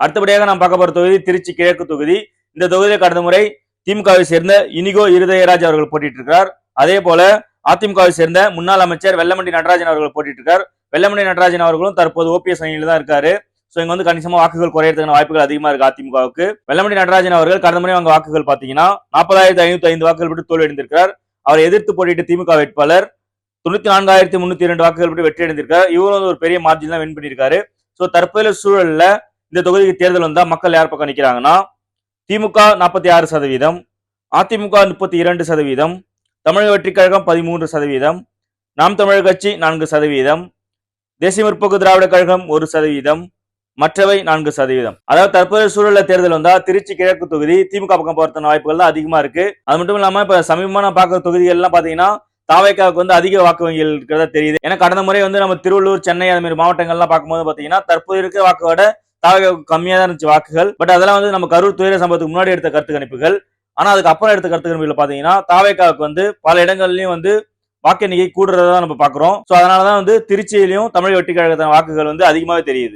அடுத்தபடியாக நாம் பார்க்க போற தொகுதி திருச்சி கிழக்கு தொகுதி. இந்த தொகுதியில் கடந்த முறை திமுகவை சேர்ந்த இனிகோ இருதயராஜ் அவர்கள் போட்டிட்டு இருக்கிறார் அதே போல அதிமுகவை சேர்ந்த முன்னாள் அமைச்சர் வெள்ளமண்டி நடராஜன் அவர்கள் போட்டிட்டு இருக்கார் வெள்ளமண்டி நடராஜன் அவர்களும் தற்போது ஓபிஎஸ் அணியில் தான் இருக்காரு. ஸோ இங்க வந்து கணிசமா வாக்குகள் குறையறதுக்கான வாய்ப்புகள் அதிகமா இருக்கு அதிமுகவுக்கு. வெள்ளமண்டி நடராஜன் அவர்கள் கடந்த முறை அவங்க வாக்குகள் பாத்தீங்கன்னா நாற்பதாயிரத்தி ஐநூத்தி ஐந்து வாக்குகள் விட்டு தோல்வியடைந்திருக்கிறார். அவரை எதிர்த்து போட்டியிட்ட திமுக வேட்பாளர் தொண்ணூத்தி நான்காயிரத்தி முன்னூத்தி இரண்டு வாக்குகள் விட்டு வெற்றி அடைந்திருக்கார் இவரும் ஒரு பெரிய மார்ஜின் தான் வின் பண்ணியிருக்காரு. ஸோ தற்போதைய சூழல்ல இந்த தொகுதிக்கு தேர்தல் வந்தால் மக்கள் யார் பக்கம் நிற்கிறாங்கன்னா திமுக நாற்பத்தி ஆறு சதவீதம் அதிமுக முப்பத்தி இரண்டு சதவீதம் தமிழக வெற்றிக் கழகம் பதிமூன்று சதவீதம் நாம் தமிழர் கட்சி நான்கு சதவீதம் தேசிய முற்போக்கு திராவிட கழகம் ஒரு சதவீதம் மற்றவை நான்கு சதவீதம். அதாவது தற்போதைய சூழல்ல தேர்தல் வந்தா திருச்சி கிழக்கு தொகுதி திமுக பக்கம் போறதுக்கான வாய்ப்புகள் தான் அதிகமா இருக்கு. அது மட்டும் இல்லாம இப்ப சமீபமான பார்க்குற தொகுதிகள்லாம் பாத்தீங்கன்னா தாவைக்காவுக்கு வந்து அதிக வாக்கு வங்கிகள் இருக்கிறதா தெரியுது. ஏன்னா கடந்த முறை வந்து நம்ம திருவள்ளூர் சென்னை அது மாதிரி மாவட்டங்கள்லாம் பார்க்கும்போது பாத்தீங்கன்னா தற்போது இருக்க வாக்கோட தாவேக்காவுக்கு தான் இருந்துச்சு வாக்குகள். பட் அதெல்லாம் வந்து நம்ம கரூர் துயர சம்பவத்துக்கு முன்னாடி எடுத்த கருத்து கணிப்புகள். ஆனா அதுக்கு அப்புறம் எடுத்த கருத்து கணிப்புகள் பாத்தீங்கன்னா தாவேக்காவுக்கு வந்து பல இடங்கள்லயும் வந்து வாக்கு எண்ணிக்கை கூடுறதா நம்ம பாக்குறோம். சோ அதனாலதான் வந்து திருச்சியிலையும் தமிழ் வெற்றி கழகத்தின் வாக்குகள் வந்து அதிகமாவே தெரியுது.